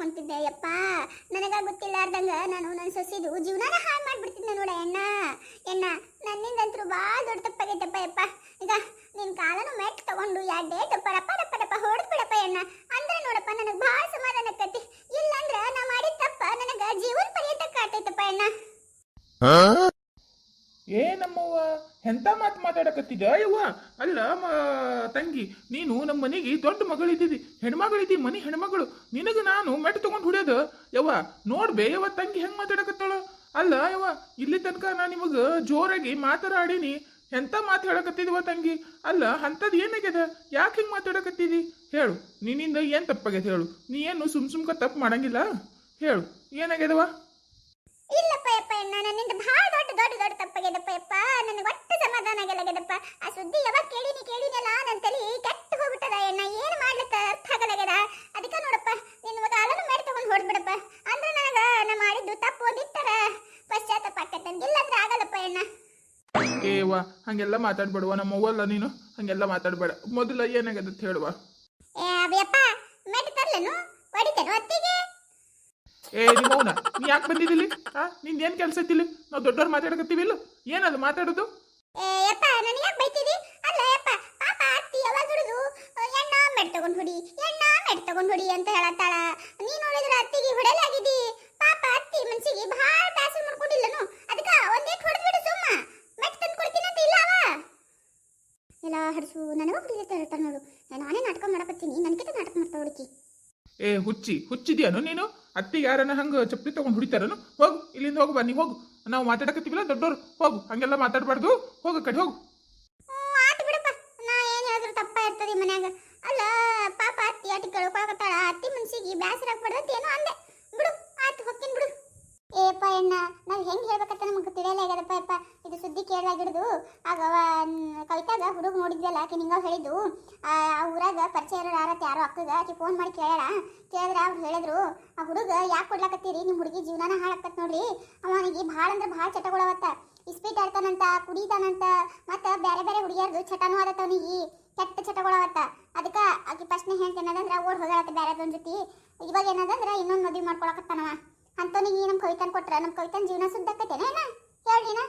ಕುಂತಿದ್ದೆ ಯಪ್ಪ, ನನಗ ಗೊತ್ತಿಲ್ಲಾರ್ದಂಗ ನಾನು ನನ್ನ ಸೊಸಿದು ಜೀವನಾನ ಹಾಳು ಮಾಡ್ಬಿಡ್ತಿದ್ದೆ ನೋಡ ಎಣ್ಣ ಎಣ್ಣ ನನ್ನಿಂದಂತರೂ ಭಾಳ ದೊಡ್ಡ ತಪ್ಪಾಗೈತಪ್ಪ ಯಪ್ಪ ಈಗ ನಿನ್ ಕಾಲನು ಮೆಟ್ ತಗೊಂಡು ಎರಡೇ ಡೇಟ್ ರಪ್ಪ ರಪ್ಪ ರಪ್ಪ ಹೊಡೆದ್ ಎಣ್ಣ ಅಂದ್ರೆ ನೋಡಪ್ಪ, ನನಗೆ ಭಾಳ ಸಮಾಧಾನ ಆಕತಿ. ಇಲ್ಲಂದ್ರ ನಾ ಮಾಡಿದ ತಪ್ಪ ನನಗ ಜೀವನ ಪರ್ಯಂತ ಕಾಟೈತಪ್ಪ ಎಣ್ಣ ಏ ನಮ್ಮವ್ವ, ಎಂತ ಮಾತು ಮಾತಾಡಕತ್ತಿದ ಯವ್ವ? ಅಲ್ಲ, ಮ, ತಂಗಿ, ನೀನು ನಮ್ಮ ಮನೆಗೆ ದೊಡ್ಡ ಮಗಳಿದ್ದೀವಿ ಹೆಣ್ಮಗಳಿದ್ದಿ ಮನೆ ಹೆಣ್ಮಗಳು. ನಿನಗೆ ನಾನು ಮೆಟ್ ತಗೊಂಡು ಹೊಡ್ಯೋದು? ಯವ್ವ, ನೋಡ್ಬೇ ಯವ್ವ, ತಂಗಿ ಹೆಂಗ್ ಮಾತಾಡಕತ್ತಾಳ? ಅಲ್ಲ, ಯವ್ವ, ಇಲ್ಲಿ ತನಕ ನಾ ನಿಮಗೆ ಜೋರಾಗಿ ಮಾತಾಡೀನಿ ಎಂಥ ಮಾತು ಹೇಳಕತ್ತಿದ್ವ ತಂಗಿ? ಅಲ್ಲ ಅಂಥದ್ದು ಏನಾಗ್ಯದ? ಯಾಕೆ ಹಿಂಗೆ ಮಾತಾಡಕತ್ತಿದಿ? ಹೇಳು. ನಿನ್ನಿಂದ ಏನು ತಪ್ಪಾಗ್ಯದ ಹೇಳು. ನೀ ಏನು ಸುಮ್ ಸುಮ್ಕ ತಪ್ಪು ಮಾಡಂಗಿಲ್ಲ? ಹೇಳು. ಏನಾಗ್ಯದವ ಇಲ್ಲಪ್ಪ ಯಪ್ಪ ನನ್ನಿಂದ ಭಾಳ ದೊಡ್ಡ ದೊಡ್ಡ ದೊಡ್ಡ ತಪ್ಪಾಗ್ಯದಪ್ಪ ಯಪ್ಪ. ನನಗೆ ಒಟ್ಟು ಸಮಾಧಾನ ಆಗಲಾಗ್ಯದಪ್ಪ. ಆ ಸುದ್ದಿ ಯಾವಾಗ ಕೇಳಿನಿ ಕೇಳಿನಲ್ಲ ನನ್ನ ತಲೆ ಕೆಟ್ಟು ಹೋಗ್ಬಿಟ್ಟದ. ಅಣ್ಣ ಏನು ಮಾಡ್ಲಿಕ್ಕ ಅರ್ಥ ಆಗಲಾಗ್ಯದ? ಅದಕ್ಕೆ ನೋಡಪ್ಪ ನಿನ್ನ ಮಗ ಅಲನು ಮಾಡಿ ತಗೊಂಡು ಹೊಡ್ಬಿಡಪ್ಪ. ಅಂದ್ರೆ ನನಗೆ ನಾ ಮಾಡಿದ್ದು ತಪ್ಪು ಒಂದಿತ್ತರ. ಪಶ್ಚಾತ್ತಾಪ ಆಕತ್ತಂತ ಇಲ್ಲಂದ್ರೆ ಆಗಲ್ಲಪ್ಪ ಅಣ್ಣ. ಏವ ಹಂಗೆಲ್ಲ ಮಾತಾಡ್ಬೇಡವ ನಮ್ಮ ಅವ್ವಲ್ಲ ನೀನು. ಹಂಗೆಲ್ಲ ಮಾತಾಡ್ಬೇಡ. ಮೊದಲ ಏನಾಗದ ಹೇಳುವ. ಏ ಅಯ್ಯಪ್ಪ ಮೆಟ್ ತರ್ಲೇನು? ಹೊಡಿತೇನು ಅತ್ತಿಗೆ ಏ ನಿಮ್ಮವನ ನೀ ಯಾಕೆ ಬಂದಿದ್ದಿಲ್ಲಿ? ಹಾ ನಿಂದ ಏನ್ ಕೆಲಸ ಐತಿಲ್ಲಿ ನಾವು ದೊಡ್ಡವ್ರು ಮಾತಾಡಕತ್ತೀವಿಲ್ಲ ಏನದು ಮಾತಾಡೋದು? ಏ ಯಪ್ಪ ನನಗೆ ಯಾಕೆ ಬೈತಿದಿ? ಅಲ್ಲ ಯಪ್ಪ ಪಾಪ ಅತ್ತಿ ಯಾವಾಗ ದುಡಿದು ಎಣ್ಣ ಮೆಟ್ ತಗೊಂಡ್ ಹೊಡಿ ಎಣ್ಣ ಮೆಟ್ ತಗೊಂಡ್ ಹೊಡಿ ಅಂತ ಹೇಳತ್ತಾಳ. ನೀ ನೋಡಿದ್ರ ಅತ್ತಿಗೆ ಪಾಪ ಅತ್ತಿ ಮನ್ಸಿಗೆ ಬಹಳ ಬ್ಯಾಸರ ಮಾಡ್ಕೊಂಡಿಲ್ಲನು? ಅದಕ್ಕ ಒಂದೇಟ್ ಹೊಡೆದ್ ಬಿಡು ಸುಮ್ಮ. ಮೆಟ್ ತಂದು ಕೊಡ್ತೀನಿ ಅಂತ ಇಲ್ಲ ಅವ. ಇಲ್ಲ ಹಡ್ಸು ನನಗ ಹೊಡಿಲಿಕ್ಕೆ ಹೇಳ್ತಾರ ನೋಡು. ನಾನೇ ನಾಟಕ ಮಾಡಕತ್ತೀನಿ ನನ್ಕಿತ ನಾಟಕ ಮಾಡ್ತಾ ಹುಡುಕಿ. ಏ ಹುಚ್ಚಿ ಹುಚ್ಚಿದ್ಯಾನು ನೀನು? ಅತ್ತಿಗೆ ಯಾರನ್ನ ಹಂಗ ಚಪ್ಪಲಿ ತಗೊಂಡು ಹುಡಿತಾರನು, ಹೋಗು, ಇಲ್ಲಿಂದ ಹೋಗು, ಬನ್ನಿ, ಹೋಗು. ನಾವು ಮಾತಾಡಕತ್ತೀವಿಲ್ಲ, ದೊಡ್ಡವ್ರು, ಹೋಗು, ಹಂಗೆಲ್ಲ ಮಾತಾಡಬಾರ್ದು. ಹೋಗು ಕಡೆ ಹೋಗು. ಮನ್ಯಾಗ. ಅಲ್ಲ, ಪಾಪ ಅತ್ತಿ ಅಟ್ಟಿ ಕೇಳ್ಕೊಳಕತ್ತಾಳ. ಅತ್ತಿ ಮನ್ಸಿಗೆ ಬೇಸರ ಆಗ್ಬಾರ್ದಂತ ಏನೋ ಅಂದೆ. ಬಿಡು ಆಯ್ತು ಹೊಕ್ಕಿನ್ ಬಿಡು. ಏಪ್ಪ ಅಣ್ಣ, ನಾವು ಹೆಂಗೆ ಹೇಳ್ಬೇಕಂತ ನಮ್ಗೆ ತಿಳಿಯಲ್ಲ ಆಗ್ಯದಪ್ಪ ಸುದ್ದಿ ಕೇಳಾಗಿಡ್ದು ಆಗ ಕವಿತಾಗ ಹುಡುಗ ನೋಡಿದ್ವಲ್ಲ ಆಕೆ ನಿಂಗ ಹೇಳಿದ್ದು, ಆ ಊರಾಗ ಪರಿಚಯ ಇರೋ ಯಾರತ್ತೆ, ಯಾರೋ ಅಕ್ಕಗ, ಆಕಿ ಫೋನ್ ಮಾಡಿ ಕೇಳ್ಯಾಳ. ಕೇಳಿದ್ರೆ ಅವ್ರು ಹೇಳಿದ್ರು, ಆ ಹುಡುಗ ಯಾಕೆ ಕೊಡ್ಲಾಕತ್ತೀರಿ? ನಿಮ್ಮ ಹುಡುಗಿ ಜೀವನಾನ ಹಾಳಾಕತ್ ನೋಡ್ರಿ. ಅವನಿಗೆ ಭಾಳ ಅಂದ್ರೆ ಭಾಳ ಚಟಗಳವತ್ತ. ಇಸ್ಪೀಟ್ ಆಡ್ತಾನಂತ, ಕುಡಿತಾನಂತ, ಮತ್ತ ಬೇರೆ ಬೇರೆ ಹುಡುಗಿಯರ್ದು ಚಟನೂ ಆದತ್ತ ಅವನಿಗೆ. ಕೆಟ್ಟ ಚಟಗಳವತ್ತ. ಅದಕ್ಕ ಆಕಿ ಪ್ರಶ್ನೆ ಹೇಳ್ತೇನದಂದ್ರ ಓಡ್ ಹೋಗ್ಯಾಳತ್ತ ಬೇರೆದೊಂದು ಜೊತೆ. ಇವಾಗ ಏನದಂದ್ರೆ ಇನ್ನೊಂದು ಮದುವೆ ಮಾಡ್ಕೊಳಕತ್ತಾನವ. ಅಂತವನಿಗೆ ನಮ್ಮ ಕವಿತನ್ ಕೊಟ್ರ ನಮ್ಮ ಕವಿತನ್ ಜೀವನ ಸುದ್ದಾಕತ್ತೇನ ಏನ?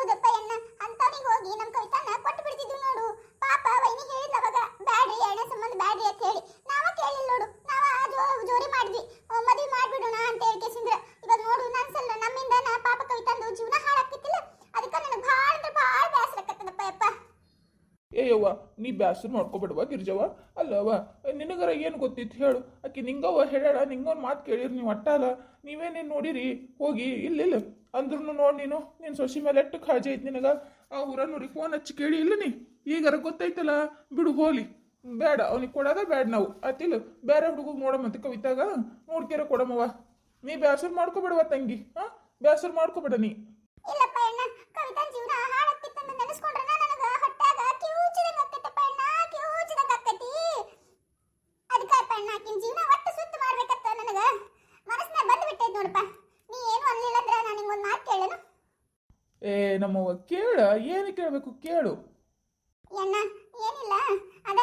ಎಣ್ಣ ಅಂತವನಿಗೆ ಹೋಗಿ ನಮ್ಮ ಕವಿತನ ಕೊಟ್ಟು ಬಿಡ್ತಿದ್ವಿ ನೋಡು. ಪಾಪ ವೈನಿ ಹೇಳಿದ ಅವಾಗ, ಬ್ಯಾಡ್ರಿ ಎಣ್ಣೆ ಸಂಬಂಧ ಬ್ಯಾಡ್ರಿ ಅಂತ ಹೇಳಿ. ನಾವ ಕೇಳಿಲ್ಲ ನೋಡು. ನಾವ ಜೋರಿ ಮಾಡಿದ್ವಿ. ಮದ್ವಿ ಮಾಡ್ಬಿಡೋಣ ಅಂತ ಹೇಳಿ ಕೇಸಿಂದ್ರ. ಇವಾಗ ನೋಡು ನನ್ಸಲ್ಲ ನಮ್ಮಿಂದ ನಾ ಪಾಪ ಕವಿತಂದು ಜೀವನ ಹಾಳಾಕತ್ತಿಲ್ಲ ಅದಕ್ಕ ನನಗೆ ಭಾಳ ಅಂದ್ರೆ ಭಾಳ ಬೇಸರ ಆಕತ್ತದಪ್ಪ ಯಪ್ಪ. ನೀ ಬ್ಯಾಸರ ಮಾಡ್ಕೊಬೇಡವ ಗಿರ್ಜವ್ವ. ಅಲ್ಲವ್ವ, ನಿನಗರ ಏನು ಗೊತ್ತಿತ್ತು ಹೇಳು. ಆಕಿ ನಿಂಗವ್ವ ಹೇಳ ನಿಂಗೊಂದು ಮಾತು ಕೇಳಿರಿ, ನೀವು ಅಟ್ಟಲ್ಲ ನೀವೇನೇನು ನೋಡಿರಿ? ಹೋಗಿ ಇಲ್ಲಿಲ್ಲ ಅಂದ್ರೂ ನೋಡಿ ನೀನು. ನೀನು ಸೊಸಿ ಮೇಲೆ ಎಷ್ಟು ಕಾಳಜಿ ಐತಿ ನಿನಗ? ಆ ಊರನ್ನೂರಿಗೆ ಫೋನ್ ಹಚ್ಚಿ ಕೇಳಿ, ಇಲ್ಲ ನೀ? ಈಗಾರ ಗೊತ್ತೈತಲ್ಲ ಬಿಡು, ಹೋಲಿ. ಬೇಡ, ಅವ್ನಿಗೆ ಕೊಡೋದ ಬೇಡ ನಾವು. ಆತಿಲ್ಲ ಬೇರೆ ಹುಡುಗ ನೋಡಮ್ಮಂತ ಕವಿತಾಗ ನೋಡ್ಕೆರ ಕೊಡಮ್ಮವ ನೀ ಬೇಸರ ಮಾಡ್ಕೊಬೇಡವ ತಂಗಿ, ಹಾಂ? ಬೇಸರ ಮಾಡ್ಕೊಬೇಡ ನೀ. ಇಲ್ಲಪ್ಪ ಅಣ್ಣ ಕವಿತಾ ಜೀವನ ಹಾಳಾಗ್ತಿತ್ತಂತ ನೆನೆಸ್ಕೊಂಡ್ರೆ ನನಗ ಹೊಟ್ಯಾಗ ಕಿವುಚಿದಂಗ ಆಕೈತಪ್ಪ ಅಣ್ಣ ಕಿವುಚಿದಂಗ ಆಕೈತಿ ಅದಕ್ಕಪ್ಪ ಅಣ್ಣ ಆಕಿನ ಜೀವನ ಒಟ್ಟು ಸುತ್ತ ಮಾಡ್ಬೇಕತ್ತ ನನಗ ಮನಸ್ಸಿನಾಗ ಬಂದು ಬಿಟ್ಟೈತಿ ನೋಡಪ್ಪ ನೀ ಏನು ಅನ್ಲಿಲ್ಲ ಅಂದ್ರೆ ನಾನು ನಿಂಗೊಂದು ಮಾತು ಕೇಳನು ಏ ನಮ್ಮವ್ವ ಕೇಳ, ಏನು ಕೇಳಬೇಕು ಕೇಳು. ಅಣ್ಣ ಏನಿಲ್ಲ. ಅದ,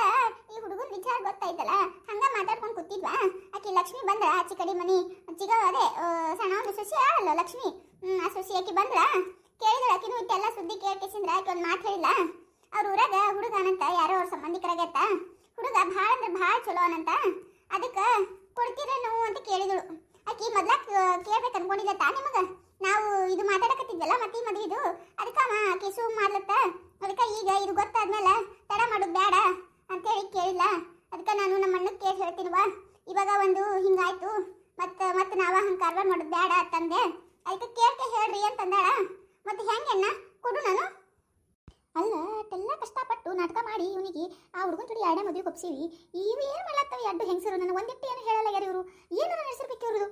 ಈ ಹುಡುಗನ ವಿಚಾರ ಗೊತ್ತಾಯ್ತಲ್ಲ ಹಂಗ ಮಾತಾಡ್ಕೊಂಡು ಕೂತಿದ್ವಾ? ಆಕಿ ಲಕ್ಷ್ಮಿ ಬಂದ್ರ ಆಚೆ ಕಡೆ ಮನಿ. ಚಿಗ, ಅದೇ ಸಣ್ಣ ಒಂದು ಸೊಸಿ ಆಳಲ್ಲ ಲಕ್ಷ್ಮಿ? ಆ ಸೊಸಿ ಆಕಿ ಬಂದ್ರ? ಕೇಳಿದ್ರ ಆಕಿನೂ ಇಟ್ಟೆಲ್ಲ ಸುದ್ದಿ ಕೇಳ್ಕೇಸಿಂದ್ರ? ಆಕಿ ಒಂದು ಮಾತು ಹೇಳಿಲ್ಲ ಅವ್ರ ಊರಾಗ ಹುಡುಗನಂತ ಯಾರೋ ಅವ್ರ ಸಂಬಂಧಿಕರಾಗತ್ತ ಹುಡುಗ ಭಾಳ ಅಂದ್ರೆ ಭಾಳ ಚಲೋ ಅನಂತ. ಅದಕ್ಕೆ ಕೊಡ್ತೀರೇನು ಅಂತ ಕೇಳಿದಳು. ಆಕಿ ಮೊದ್ಲ ಕೇಳ್ಬೇಕು ಅನ್ಕೊಂಡಿದ್ದ ನಿಮಗ? ನಾವು ಇದು ಮಾತಾಡಕತ್ತಿದ್ವಲ್ಲ ಮತ್ತೆ ಮದುವೆದು? ಅದಕ್ಕೆ ಅವ ಆಕಿ ಸುಮ್ ಮಾಡ್ಲತ್ತ? ಅದಕ್ಕೆ ಈಗ ಇದು ಗೊತ್ತಾದ್ಮೇಲೆ ತಡ ಮಾಡೋದು ಬೇಡ ಅಂತೇಳಿ ಕೇಳಿಲ್ಲ. ಅದಕ್ಕೆ ನಾನು ನಮ್ಮ ಅಣ್ಣಗೆ ಕೇಳಿ ಹೇಳ್ತೀನಿವಾ ಇವಾಗ ಒಂದು ಹಿಂಗಾಯ್ತು. ಮತ್ತೆ ಮತ್ತೆ ನಾವ ಹಂಗೆ ಕಾರ್ಬಾರ್ ಮಾಡೋದು ಬೇಡ ಅಂತಂದೆ. ಅದಕ್ಕೆ ಕೇಳ್ಕೆ ಹೇಳ್ರಿ ಅಂತಂದಾಳ. ಮತ್ತೆ ಹೆಂಗೆಣ್ಣ ಕೊಡು ನಾನು. ಅಲ್ಲ, ಅಷ್ಟೆಲ್ಲ ಕಷ್ಟಪಟ್ಟು ನಾಟಕ ಮಾಡಿ ಇವನಿಗೆ ಆ ಹುಡುಗನ ಜೋಡಿ ಎರಡನೇ ಮದುವೆ ಕೊಪ್ಸೀವಿ ಇವು ಏನು ಮಾಡ್ಲತ್ತವ ಎರಡು ಹೆಂಗಸರು? ನನಗೆ ಒಂದಿಟ್ಟು ಏನು ಹೇಳಲ್ಲ ಯಾರು ಇವರು? ಏನಾರ ನಡೆಸಿರ್ಬೇಕು ಇವ್ರದು?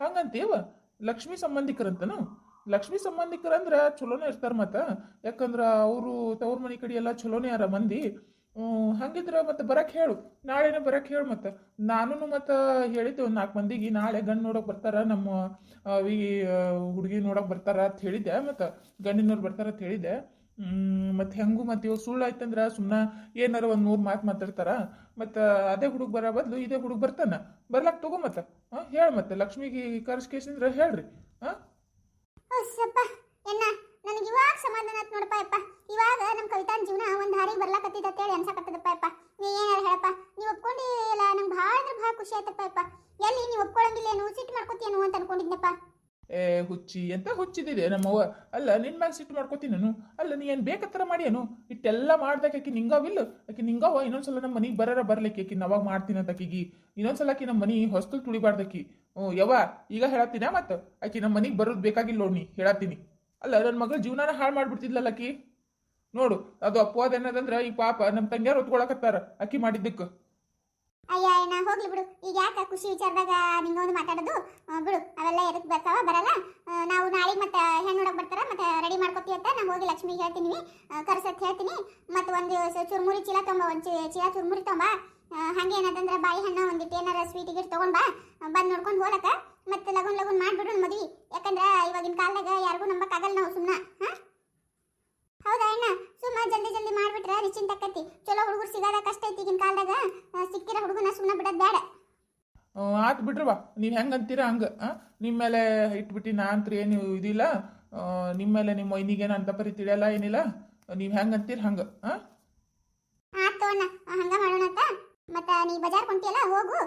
ಹಂಗಂತೇವ? ಲಕ್ಷ್ಮಿ ಸಂಬಂಧಿಕರಂತನು? ಲಕ್ಷ್ಮಿ ಸಂಬಂಧಿಕರಂದ್ರ ಚಲೋನೇ ಇರ್ತಾರ ಮತ್ತ. ಯಾಕಂದ್ರೆ ಅವರು ತವ್ರ ಮನೆ ಕಡೆ ಎಲ್ಲ ಚಲೋನೇ ಅರ ಮಂದಿ. ಹಂಗಿದ್ರೆ ಮತ್ತೆ ಬರಕ್ಕೆ ಹೇಳು. ನಾಳೆನ ಬರಕ್ಕೆ ಹೇಳು ಮತ್ತೆ. ನಾನು ಮತ್ತೆ ಹೇಳಿದ್ದೆ ಒಂದು ನಾಲ್ಕು ಮಂದಿಗೆ. ನಾಳೆ ಗಂಡು ನೋಡಕ್ ಬರ್ತಾರೆ, ನಮ್ಮ ಹುಡುಗಿ ನೋಡಕ್ ಬರ್ತಾರ ಅಂತ ಹೇಳಿದ್ದೆ ಮತ್ತೆ. ಗಂಡಿನವ್ರು ಬರ್ತಾರ ಅಂತ ಹೇಳಿದ್ದೆ. ಮತ್ತು ಹೆಂಗೂ ಮತ್ತು ಇವಾಗ ಸುಳ್ಳು ಆಯ್ತಂದ್ರೆ ಸುಮ್ಮನೆ ಏನಾರ ಒಂದು ನೂರು ಮಾತು ಮಾತಾಡ್ತಾರ. ಮತ್ತು ಅದೇ ಹುಡುಗ ಬರೋ ಬದಲು ಇದೇ ಹುಡುಗ ಬರ್ತಾನ. ಬರ್ಲಾಕ್ ತಗೋ ಮತ್ತೆ. ಹಾಂ, ಹೇಳಿ ಮತ್ತೆ. ಲಕ್ಷ್ಮಿಗೆ ಕರ್ಸ್ಕೇಸಂದ್ರೆ ಹೇಳ್ರಿ. ಹಾಂ? ನನಗೆ ಇವಾಗ ಸಮಾಧಾನ ಆಯ್ತು ನೋಡಪ್ಪ ಯಪ್ಪ ಇವಾಗ ನಮ್ಮ ಕವಿತಾನ್ ಜೀವನ ಒಂದು ಹಾರಿಗೆ ಬರ್ಲಾಕತ್ತಿದ್ದ ಅಂತೇಳಿ ಅನ್ಸಕತ್ತದಪ್ಪ ಯಪ್ಪ ನೀ ಏನಾರ ಹೇಳಪ್ಪ. ನೀವು ಒಪ್ಕೊಂಡಿಲ್ಲ, ನಂಗೆ ಭಾಳ ಅಂದ್ರೆ ಭಾಳ ಖುಷಿ ಆಯ್ತಪ್ಪ ಅಪ್ಪ ಎಲ್ಲಿ ನೀವು ಒಪ್ಕೊಳಂಗಿಲ್ಲೇನು? ಸಿಟ್ಟು ಮಾಡ್ಕೊತೀಯನು ಅಂತ ಅನ್ಕೊಂಡಿದ್ನಪ್ಪ. ಹುಚ್ಚಿ, ಎಂತ ಹುಚ್ಚಿದಿದೆ ನಮ್ಮವ್ವ? ಅಲ್ಲ ನಿನ್ನ ಮ್ಯಾಲೆ ಸಿಟ್ಟು ಮಾಡ್ಕೋತೀನಿ ನಾನು ಅಲ್ಲ, ನೀ ಏನು ಬೇಕತ್ತರ ಮಾಡ್ಯಾನು? ಇಟ್ಟೆಲ್ಲ ಮಾಡ್ದಕ್ಕೆ ಆಕಿ ನಿಂಗಾವಿಲ್ಲ ಆಕಿ ನಿಂಗವ ಇನ್ನೊಂದ್ಸಲ ನಮ್ಮ ಮನೆಗೆ ಬರಾರ ಬರ್ಲಿಕ್ಕೆ ಆಕಿ ಅವಾಗ ಮಾಡ್ತೀನಿ ಅಂತ ಆಕಿಗಿ. ಇನ್ನೊಂದ್ಸಲ ಆಕಿ ನಮ್ಮ ಮನೆ ಹೊಸ್ತಲ್ ತುಳಿಬಾರ್ದಕ್ಕಿ. ಹ್ಞೂ, ಯವ್ವ, ಈಗ ಹೇಳತ್ತೀನ ಮತ್ತು ಆಕಿ ನಮ್ಮ ಮನೆಗೆ ಬರೋದು ಬೇಕಾಗಿಲ್ಲ ನೋಡಿ ನೀ, ಹೇಳತ್ತೀನಿ. ಅಲ್ಲ ನನ್ನ ಮಗಳ ಜೀವನಾನ ಹಾಳು ಮಾಡ್ಬಿಡ್ತಿದ್ಲಲ್ಲ ಆಕಿ? ನೋಡು, ಅದು ಅಪವಾದ ಏನದಂದ್ರೆ ಈ ಪಾಪ ನಮ್ಮ ತಂಗಿಯರು ಹೊತ್ಕೊಳಕತ್ತಾರ ಆಕಿ ಮಾಡಿದ್ದಕ್ಕೆ ಅಯ್ಯ, ನಾ ಹೋಗ್ಲಿ ಬಿಡು. ಈಗ ಯಾಕೆ ಖುಷಿ ವಿಚಾರದಾಗ ನಿಂಗೊಂದು ಮಾತಾಡೋದು? ಬಿಡು. ಅವೆಲ್ಲ ಎದಕ್ಕೆ ಬರ್ತಾವ? ಬರಲ್ಲ. ನಾವು ನಾಳೆಗೆ ಮತ್ತೆ ಹೆಣ್ಣು ನೋಡಕ್ ಬರ್ತಾರ, ಮತ್ತೆ ರೆಡಿ ಮಾಡ್ಕೊತೀವಿ ಅಂತ ನಾ ಹೋಗಿ ಲಕ್ಷ್ಮಿಗೆ ಹೇಳ್ತೀನಿ. ಕರ್ಸತ್ ಹೇಳ್ತೀನಿ. ಮತ್ತೆ ಒಂದು ಚುರುಮುರಿ ಚೀಲ ತೊಂಬ, ಒಂದು ಚೀಲ ಚುರ್ಮುರಿ ತೊಂಬ. ಹಂಗೆ ಏನದಂದ್ರೆ ಬಾಯಿ ಹಣ್ಣು ಒಂದಿಟ್ಟು ಏನಾರ ಸ್ವೀಟ್ ಗಿಟ್ ತಗೊಂಡ್ ಬಾ. ಬಂದು ನೋಡ್ಕೊಂಡು ಹೋಲಕ್ಕ. ಮತ್ತೆ ಲಗುನ್ ಲಗುನ್ ಮಾಡ್ಬಿಡು ಮದ್ವಿ. ಯಾಕಂದ್ರೆ ಇವಾಗಿನ ಕಾಲದಾಗ ಯಾರಿಗೂ ನಂಬಕ್ಕಾಗಲ್ಲ ನಾವು ಸುಮ್ಮನೆ ಹಾಂ? ಹೌದಾ ಅಣ್ಣ? ಸುಮ್ಮನೆ ಜಲ್ದಿ ಜಲ್ದಿ ಮಾಡ್ಬಿಟ್ರೆ ನಿಶ್ಚಿಂತ ಆಕತಿ ಚಲೋ ಹುಡುಗರು ಸಿಗೋದ ಕಷ್ಟ ಐತಿ ಈಗಿನ ಕಾಲದಾಗ. ಸಿಕ್ಕಿರೋ ಹುಡುಗನ ಸುಮ್ಮನೆ ಬಿಡೋದು ಬೇಡ ಆತು ಬಿಡ್ರವ್ವ ನೀವು ಹೆಂಗೆ ಅಂತೀರ ಹಂಗೆ ನಿಮ್ಮ ಮೇಲೆ ಇಟ್ಬಿಟ್ಟು ನಾ ಅಂತ್ರಿ ಏನು ಇದಿಲ್ಲ. ನಿಮ್ಮ ಮೇಲೆ ನಿಮ್ಮ ಮೈನಿಗೇನು ಅಂತ ಪರಿ ತಿಳಿಯಲ್ಲ ಏನಿಲ್ಲ. ನೀವು ಹೆಂಗೆ ಅಂತೀರ ಹಂಗೆ ಹಾಂ ಆತು ಅಣ್ಣ. ಹಂಗೆ ಮಾಡೋಣ ಅಂತ ಮತ್ತೆ ನೀ ಬಜಾರ್ ಕೊಂಟಿಯಲ್ಲ ಹೋಗು.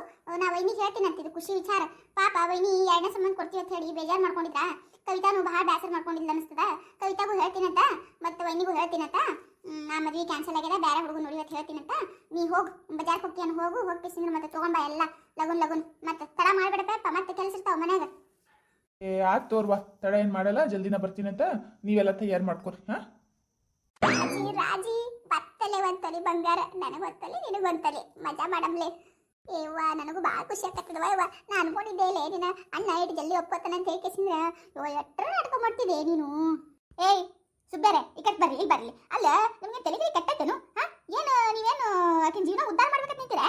ನಾ ವೈನಿಗೆ ಹೇಳ್ತೀನಿ ಅಂತಿದ್ದು ಖುಷಿ ವಿಚಾರ. ಪಾಪ ವೈನಿ ಎರಡನೇ ಸಂಬಂಧ ಕೊಡ್ತೀವಿ ಅಂತ ಹೇಳಿ ಬೇಜಾರು ಮಾಡ್ಕೊಂಡಿದ್ದ ಕವಿತಾನು ಭಾಳ ಬೇಸರ ಮಾಡ್ಕೊಂಡಿಲ್ಲ ಅನಿಸ್ತದ ಕವಿತಾಗೂ ಹೇಳ್ತೀನಂತ ಮತ್ತು ವೈನಿಗೂ ಹೇಳ್ತೀನಂತ. ನಾ ಮದ್ವೆ ಕ್ಯಾನ್ಸಲ್ ಆಗ್ಯದ ಬೇರೆ ಹುಡುಗ ನೋಡಿ ಅಂತ ಹೇಳ್ತೀನಂತ. ನೀ ಹೋಗು ಬಜಾರ್ ಹೋಗ್ತೀಯನ್ ಹೋಗು ಹೋಗ್ತಿಸಿದ್ರೆ ಮತ್ತೆ ತೊಗೊಂಬ ಎಲ್ಲ ಲಗುನ್ ಲಗುನ್. ಮತ್ತೆ ತಡ ಮಾಡ್ಬೇಡಪ್ಪ ಮತ್ತೆ ಕೆಲಸ ಇರ್ತಾವ ಮನ್ಯಾಗ. ಏ ಆತು ತೋರ್ವಾ ತಡ ಏನು ಮಾಡಲ್ಲ ಜಲ್ದಿನ ಬರ್ತೀನಿ ಅಂತ ನೀವೆಲ್ಲ ತಯಾರು ಮಾಡ್ಕೊರಿ ಹಾಂ? ರಾಜಿ ಬತ್ತಲೆ ಒಂತಲಿ ಬಂಗಾರ ನನಗೊಂತಲಿ ತಲೆ. ಮಜಾ ಮಾಡಮ್ಲೆ. ಏವ್ವ ನನಗೂ ಭಾಳ ಖುಷಿ ಆಗ್ತದವ ಯವ್ವ. ನಾ ಅನ್ಕೊಂಡಿದ್ದೆ ಇಲ್ಲ ನಿನ್ನ ಅಣ್ಣ ಇಟ್ಟು ಜಲ್ದಿ ಒಪ್ಪತ್ತಾನ ಅಂತ ಹೇಳ್ಕೇಸಿಂದ್ರ ಯೋ ಎಟ್ರ ನಾಟಕ ಮಾಡ್ತಿದ್ದೆ ನೀನು? ಏಯ್, ಸುಬ್ಬರೆ ಇಕಟ್ ಬರ್ರಿ ಇಲ್ಲಿ ಬರ್ಲಿ ಅಲ್ಲ, ನಿಮ್ಗೆ ತಲೆಗಿರಿ ಕೆಟ್ಟತ್ತೇನು ಹಾ, ಏನು, ನೀವೇನು ಆಕಿನ ಜೀವನ ಉದ್ಧಾರ ಮಾಡ್ಬೇಕಂತ ನಿಂತೀರ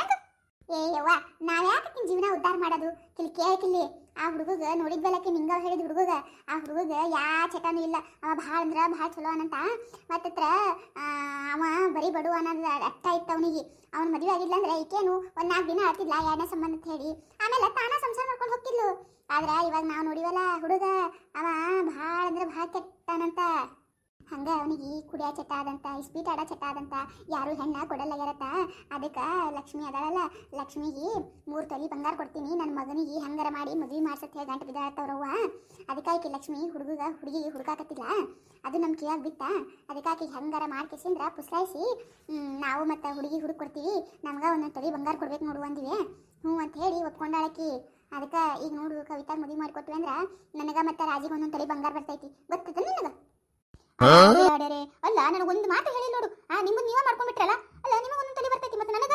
ಏ ಯವ್ವ ನಾವ್ ಯಾಕೆ ಆಕಿನ ಜೀವನ ಉದ್ಧಾರ ಮಾಡೋದು? ಕಿಲ್ ಕೇಳಕಿಲ್ಲಿ ಆ ಹುಡುಗಗ ನೋಡಿದ್ವಲ್ಲಕ್ಕೆ ನಿಂಗ ಹೇಳಿದ ಹುಡುಗಗ? ಆ ಹುಡುಗಗ, ಯಾ ಚಟನೂ ಇಲ್ಲ. ಅವ ಭಾಳ ಅಂದ್ರ ಭಾಳ ಚಲೋ ಅನಂತ. ಮತ್ತತ್ರ ಅವ ಬರೀ ಬಡು ಅನ್ನೋದು ಅರ್ಥ ಇತ್ತು ಅವನಿಗೆ. ಅವ್ನ ಮದುವೆ ಆಗಿಲ್ಲ ಅಂದ್ರೆ ಈಕೇನು ಒಂದ್ ನಾಲ್ಕು ದಿನ ಆಡ್ತಿಲ್ಲ ಎರಡನೇ ಸಂಬಂಧ ಅಂತ ಹೇಳಿ. ಆಮೇಲೆ ತಾನ ಸಂಸಾರ ಮಾಡ್ಕೊಂಡು ಹೋಗ್ತಿದ್ಲು. ಆದ್ರೆ ಇವಾಗ ನಾವು ನೋಡಿವಲ್ಲ ಹುಡುಗ, ಅವ ಭಾಳ ಅಂದ್ರೆ ಭಾಳ ಕೆಟ್ಟನಂತ ಹಂಗ ಅವನಿಗೆ ಕುಡಿಯೋ ಚಟ ಆದಂತ ಇಸ್ಪೀಟ್ ಆಡೋ ಚಟ ಆದಂತ ಯಾರು ಹೆಣ್ಣ ಕೊಡಲ್ಲಾಗ್ಯಾರತ್ತ ಅದಕ್ಕೆ ಲಕ್ಷ್ಮಿ ಅದಾಳಲ್ಲ, ಲಕ್ಷ್ಮಿಗೆ ಮೂರು ತೊಲಿ ಬಂಗಾರ ಕೊಡ್ತೀನಿ ನನ್ನ ಮಗನಿಗೆ ಹಂಗಾರ ಮಾಡಿ ಮದುವೆ ಮಾಡ್ಸತ್ ಹೇಳಿ ಗಂಟು ಬಿದ್ದಾಳತ್ತವ್ರವ್ವ ಅದಕ್ಕಾಕಿ ಲಕ್ಷ್ಮಿ ಹುಡುಗ ಹುಡುಗಿಗೆ ಹುಡುಕಾಕತ್ತಿಲ್ಲ ಅದು ನಮ್ಮ ಕಿಯಾಗ ಬಿತ್ತ. ಅದಕ್ಕಾಕಿ ಹೆಂಗಾರ ಮಾಡ್ಕೇಸಿಂದ್ರ ಪುಸ್ಲಾಯಿಸಿ ನಾವು ಮತ್ತು ಹುಡುಗಿ ಹುಡುಕ್ ಕೊಡ್ತೀವಿ ನಮ್ಗೆ ಒಂದೊಂದು ತೊಲಿ ಬಂಗಾರ ಕೊಡ್ಬೇಕು ನೋಡು ಅಂದಿವಿ. ಹ್ಞೂ ಅಂತ ಹೇಳಿ ಒಪ್ಕೊಂಡಾಳಕಿ. ಅದಕ್ಕೆ ಈಗ ನೋಡು ಕವಿತಾ ಮದುವೆ ಮಾಡಿಕೊಟ್ವಿ ಅಂದ್ರೆ, ನನಗೆ ಮತ್ತು ರಾಜಿಗೆ ಒಂದೊಂದು ತೊಲಿ ಬಂಗಾರ ಬರ್ತೈತಿ. ಗೊತ್ತದ ನಿನಗೆ? ಅಲ್ಲ ಒಂದು ಮಾತು ಹೇಳಿ ನೋಡು. ಆ, ನಿಮ್ಮನ್ನ ನೀವೇ ಮಾಡ್ಕೊಂಡ್ಬಿಟ್ರಲ್ಲ? ಅಲ್ಲ ನಿಮಗೆ ಒಂದು ತಲೆ ಬರ್ತೈತಿ ಮತ್ತೆ ನನಗ?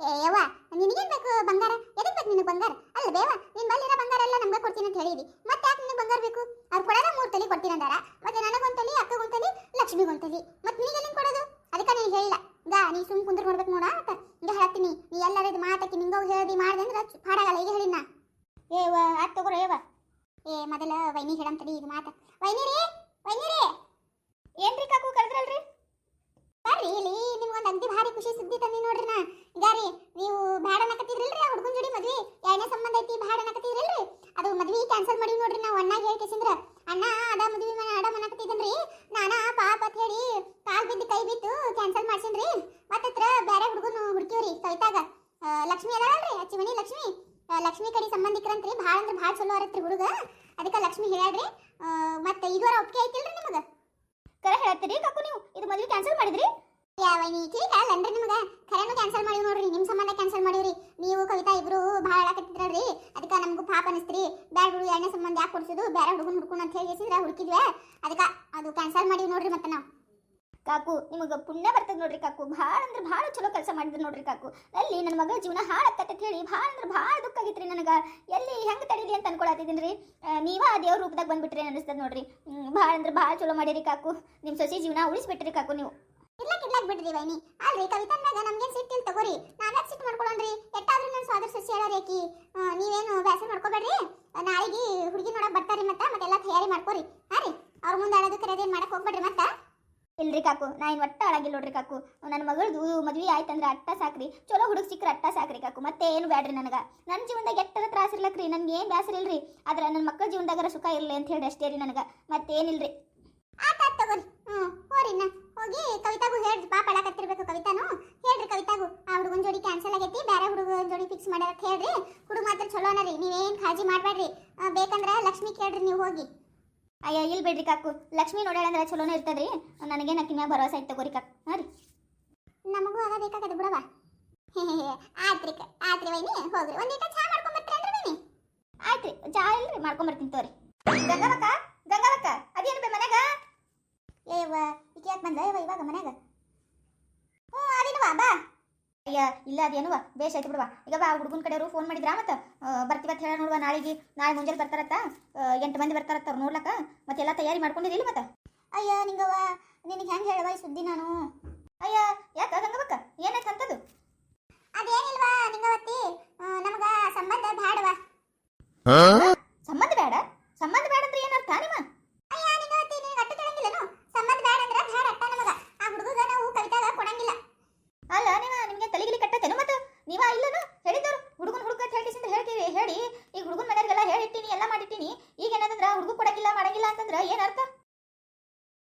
ಏ, ಯವ್ವ, ನಿನಗೇನ್ ಬೇಕು ಬಂಗಾರ? ಎದಕ್ ಬೇಕು ನಿನಗೆ ಬಂಗಾರ? ಅಲ್ಲ, ಬೇವ, ನಿನ್ ಬಲ್ಲಿರೋ ಬಂಗಾರ ಎಲ್ಲ ನಮ್ಗೆ ಕೊಡ್ತೀನಿ ಅಂತ ಹೇಳಿದಿ. ಮತ್ತೆ ಯಾಕೆ ನಿನಗೆ ಬಂಗಾರ ಬೇಕು? ಅವ್ರು ಕೊಡೋದ ಮೂರು ತಲೆ ಕೊಡ್ತೀನಿ ಅಂದಾರ. ಮತ್ತೆ ನನಗೊಂದು ತಲೆ, ಅಕ್ಕಗೊಂದು ತಲೆ, ಲಕ್ಷ್ಮಿಗೊಂದು ತಲೆ. ಮತ್ತೆ ನೀಗೆ ಎಲ್ಲಿಂದ ಕೊಡೋದು? ಅದಕ್ಕೆ ನೀನು ಹೇಳಿಲ್ಲ. ಗಾ, ನೀ ಸುಮ್ ಕುಂದ್ರ ನೋಡ್ಬೇಕು ನೋಡ ಅಂತ. ಈಗ ಹೇಳ್ತೀನಿ ನೀ ಎಲ್ಲರ ಇದು ಮಾತಕ್ಕೆ ನಿಂಗ ಹೇಳಿ ಮಾಡಿದೆ ಅಂದ್ರೆ ಹಾಡಾಗಲ್ಲ ಈಗ ಹೇಳಿನ ಏ ಆತ್ ತಗೋರ ಏವ ಏ, ಮೊದಲ ವೈನಿ ಹೇಳಂತಡಿ ಇದು ಮಾತ ವೈನಿ ರೀ ವೈನಿ ರೀ ಏನ್ರಿ ಕಾಕು ಕರೆದ್ರಲ್ರಿ ಬರ್ರಿ ಇಲ್ಲಿ ನಿಮ್ಗೊಂದು ಅಗ್ದಿ ಭಾರಿ ಖುಷಿ ಸುದ್ದಿ ತಂದಿ ನೋಡ್ರಿ ನಾ ಈಗ ರೀ ನೀವು ಬ್ಯಾಡ ಅನ್ನಕತ್ತಿದ್ರಲ್ರಿ ಆ ಹುಡುಗನ ಜೋಡಿ ಮದ್ವಿ ಎರಡನೇ ಸಂಬಂಧ ಐತಿ ಬ್ಯಾಡ ಅನ್ನಕತ್ತಿದ್ರಲ್ರಿ ಅದು ಮದ್ವಿ ಕ್ಯಾನ್ಸಲ್ ಮಾಡಿ ನೋಡ್ರಿ ನಾವು ಅಣ್ಣ ಹೇಳ್ಕೇಸಿಂದ್ರ ಅಣ್ಣ ಅದ ಮದ್ವಿ ಮನೆ ಅಡ ಅನ್ನಕತ್ತಿದ್ದನ್ರಿ ನಾನ ಪಾಪ ಅಂತ ಹೇಳಿ ಕಾಲ್ ಬಿದ್ದು ಕೈ ಬಿತ್ತು ಕ್ಯಾನ್ಸಲ್ ಮಾಡ್ಸಿನ್ರಿ ಮತ್ತತ್ರ ಬೇರೆ ಹುಡುಗನ ಹುಡುಕಿವ್ರಿ ಕವಿತಾಗ ಆ, ಲಕ್ಷ್ಮಿ ಅದಾಳಲ್ರಿ ಅಚ್ಚಿ ಮನಿ ಲಕ್ಷ್ಮಿ. ಲಕ್ಷ್ಮಿ ಕಡೆ ಸಂಬಂಧಿಕರಂತ್ರಿ ಭಾಳ ಅಂದ್ರೆ ಭಾಳ ಚಲೋ ಅರತ್ರಿ ಹುಡುಗ. ಅದಕ್ಕೆ ಲಕ್ಷ್ಮಿ ಹೇಳ್ಯಾಡ್ರಿ ಆ, ಮತ್ತೆ ಇದರ ಒಪ್ಪಿಗೆ ಐತಿಲ್ರಿ ನಿಮಗೆ? ಕರೆ ಹೇಳ್ತೀರಿ ಕಾಕು ನೀವು? ಇದು ಮೊದಲು ಕ್ಯಾನ್ಸಲ್ ಮಾಡಿದ್ರಿ? ಯಾವ ನೀ ಅಲ್ಲ ನಿಮಗೆ ನಿಮ್ಗ. ಖರೇನು ಕ್ಯಾನ್ಸಲ್ ಮಾಡಿವಿ ನೋಡ್ರಿ ನಿಮ್ಮ ಸಂಬಂಧ ಕ್ಯಾನ್ಸಲ್ ಮಾಡಿವ್ರಿ. ನೀವು ಕವಿತಾ ಇಬ್ರು ಭಾಳ ಆಡಕತ್ತಿದ್ರಲ್ರಿ ಅದಕ್ಕೆ ನಮಗೂ ಪಾಪ ಅನಿಸ್ತ್ರಿ. ಬ್ಯಾಡ ಹುಡುಗ ಎರಡನೇ ಸಂಬಂಧ ಯಾಕೆ ಕೊಡ್ಸುದು ಬೇರೆ ಹುಡುಗನ ಹುಡ್ಕೊಂಡು ಅಂತ ಹೇಳಿ ಹುಡುಕಿದ್ವಿ. ಅದಕ್ಕೆ ಅದು ಕ್ಯಾನ್ಸಲ್ ಮಾಡಿವಿ ನೋಡ್ರಿ ಮತ್ತೆ ನಾವು. ಕಾಕು, ನಿಮಗೆ ಪುಣ್ಯ ಬರ್ತದೆ ನೋಡ್ರಿ ಕಾಕು. ಭಾಳ ಅಂದ್ರೆ ಭಾಳ ಚಲೋ ಕೆಲಸ ಮಾಡಿದ್ರು ನೋಡ್ರಿ ಕಾಕು. ಅಲ್ಲಿ ನನ್ನ ಮಗಳ ಜೀವನ ಹಾಳಾಕತ್ತೆ ಅಂತ ಹೇಳಿ ಭಾಳ ಅಂದ್ರೆ ಭಾಳ ದುಃಖ ಆಗಿತ್ರಿ ನನಗೆ. ಎಲ್ಲಿ ಹೆಂಗೆ ತಡೀಲಿ ಅಂತ ಅನ್ಕೊಳತ್ತಿದ್ದೀನಿ ರೀ ನೀವ ಆ ದೇವ್ರ ರೂಪದಾಗ ಬಂದ್ಬಿಟ್ರಿ ಅನಿಸ್ತದೆ ನೋಡ್ರಿ. ಭಾಳ ಅಂದ್ರೆ ಭಾಳ ಚಲೋ ಮಾಡಿರಿ ಕಾಕು. ನಿಮ್ಮ ಸೊಸಿ ಜೀವನ ಉಳಿಸ್ಬಿಟ್ರಿ ಕಾಕು ನೀವು. ಇರ್ಲಕ್ ಇರ್ಲಕ್ ಬಿಡ್ರಿ ವೈನಿ. ಅಲ್ರಿ ಕವಿತನ್ಯಾಗ ನಮ್ಗೇನ್ ಸಿಟ್ಟಿಲ್ ತಗೋರಿ. ನಾವ್ಯಾಕ ಸಿಟ್ಟು ಮಾಡ್ಕೊಳ್ಳೋಣ್ರಿ ಎಟ್ಟಾದ್ರೂ ನನ್ನ ಸ್ವಾದರ್ ಸಸಿ ಹೇಳಾರೇಕಿ ನೀವೇನು ವ್ಯಾಸ ಮಾಡ್ಕೋಬೇಡ್ರಿ? ನಾಳೆಗೆ ಹುಡುಗಿ ನೋಡಕ್ ಬರ್ತಾರಿ ಮತ್ತ, ಮತ್ತೆಲ್ಲ ತಯಾರಿ ಮಾಡ್ಕೋರಿ. ಹಾ ರೀ ಅವ್ರ ಮುಂದೆ ಅಳೋದು ಕರೆದೇನು ಮಾಡಕ್ ಹೋಗ್ಬೇಡ್ರಿ ಮತ್ತ? ಇಲ್ರಿ ಕಾಕು, ನಾ ಇನ್ ಒಟ್ಟ ಅಳಗಿಲ್ಲ ನೋಡ್ರಿ ಕಾಕು. ನನ್ನ ಮಗಳದು ಮದ್ವೆ ಆಯ್ತಂದ್ರೆ ಅಟ್ಟ ಸಾಕ್ರಿ. ಚಲೋ ಹುಡುಗ ಸಿಕ್ಕ್ರೆ ಅಟ್ಟ ಸಾಕ್ರಿ ಕಾಕು ಮತ್ತೆ ಏನು ಬ್ಯಾಡ್ರಿ ನನಗೆ. ನನ್ನ ಜೀವನದಾಗ ಎಟ್ಟರ ತ್ರಾಸ ಇರ್ಲಕ್ರಿ, ನನ್ಗೆ ಏನು ಬ್ಯಾಸರ ಇಲ್ರಿ. ಆದ್ರೆ ನನ್ನ ಮಕ್ಕಳ ಜೀವನದಾಗರ ಸುಖ ಇರಲಿ ಅಂತ ಹೇಳಿ ಅಷ್ಟೇ ರೀ ನನಗೆ. ಮತ್ತೇನಿಲ್ರಿ. ಆತ ತಗೋರಿ. ಹ್ಞೂ ಹೋಗಿ ಕವಿತಾಗೂ ಹೇಳ್ರಿ, ಪಾಪ ಅಳಕತ್ತಿರ್ಬೇಕು ಕವಿತಾನು. ಹೇಳ್ರಿ ಕವಿತಾಗೂ, ಆ ಹುಡುಗನ ಜೋಡಿ ಕ್ಯಾನ್ಸಲ್ ಆಗೈತಿ ಬೇರೆ ಹುಡುಗನ ಜೋಡಿ ಫಿಕ್ಸ್ ಮಾಡ್ಯಾರ ಹೇಳ್ರಿ. ಹುಡುಗ ಮಾತ್ರ ಚಲೋ ಅನರಿ ನೀವೇನು ಕಾಳಜಿ ಮಾಡಬೇಡ್ರಿ ಬೇಕಂದ್ರೆ ಲಕ್ಷ್ಮಿ ಕೇಳ್ರಿ, ನೀವು ಹೋಗಿ. ಅಯ್ಯ ಇಲ್ಲಿ ಬಿಡ್ರಿ ಕಾಕು. ಲಕ್ಷ್ಮಿ ನೋಡ್ಯಾಳಂದ್ರೆ ಚಲೋನೇ ಇರ್ತದ್ರಿ. ನನಗೇನು ಅಕ್ಕಿ ಮ್ಯಾಗ ಭರವಸೆ ಐತೆ ತಗೋರಿ ಕಾಕು. ಹಾಂ ರೀ. ನಮಗೂ ಅದ ಬೇಕಾಗದ ಬಿಡವ ಆತ್ರಿ ಆತ್ರಿ ವೈನಿ ಹೋಗ್ರಿ. ಒಂದು ಲೀಟರ್ ಚಾ ಮಾಡ್ಕೊಂಡ್ ಬರ್ತೀರೇನ್ರಿ ವೈನಿ ಆಯ್ತ್ರಿ ಚಾ ಇಲ್ರಿ ಮಾಡ್ಕೊಂಬರ್ತೀನಿ ತೋರಿ. ಗಂಗಾವಕ್ಕ ಗಂಗಾವಕ್ಕ ಅದೇನು ಬೇ ಮನ್ಯಾಗ? ಏವ ಈಗ ಯಾಕೆ ಬಂದ? ಇವಾಗ ಮನ್ಯಾಗ? ಇಲ್ಲ ಅದೇನುವ ಬೇಷ್ ಐತಿ ಬಿಡುವ. ಈಗ ಬಾ ಹುಡುಗನ ಕಡೆಯವರು ಫೋನ್ ಮಾಡಿದ್ರಾ ಮತ್ತೆ? ಬರ್ತೀವತ್ತ ಹೇಳ ನೋಡುವ. ನಾಳೆಗೆ, ನಾಳೆ ಮುಂಜಾನೆ ಬರ್ತಾರತ್ತ? ಎಂಟು ಮಂದಿ ಬರ್ತಾರತ್ತ ಅವ್ರು ನೋಡ್ಲಕ್ಕ? ಮತ್ತೆಲ್ಲ ತಯಾರಿ ಮಾಡ್ಕೊಂಡಿರಿಲ್ಲ ಮತ್ತೆ? ಅಯ್ಯ ನಿಂಗವ ನಿನಗೆ ಹೆಂಗೆ ಹೇಳುವ ಈ ಸುದ್ದಿ ನಾನು? ಅಯ್ಯ, ಯಾಕ ಗಂಗವಕ್ಕ ಏನಾಯ್ತು ಅಂತದು? ಅದೇನಿಲ್ವಾ ನಿಂಗವತ್ತಿ? ನಮಗ ಸಂಬಂಧ ಬ್ಯಾಡವಾ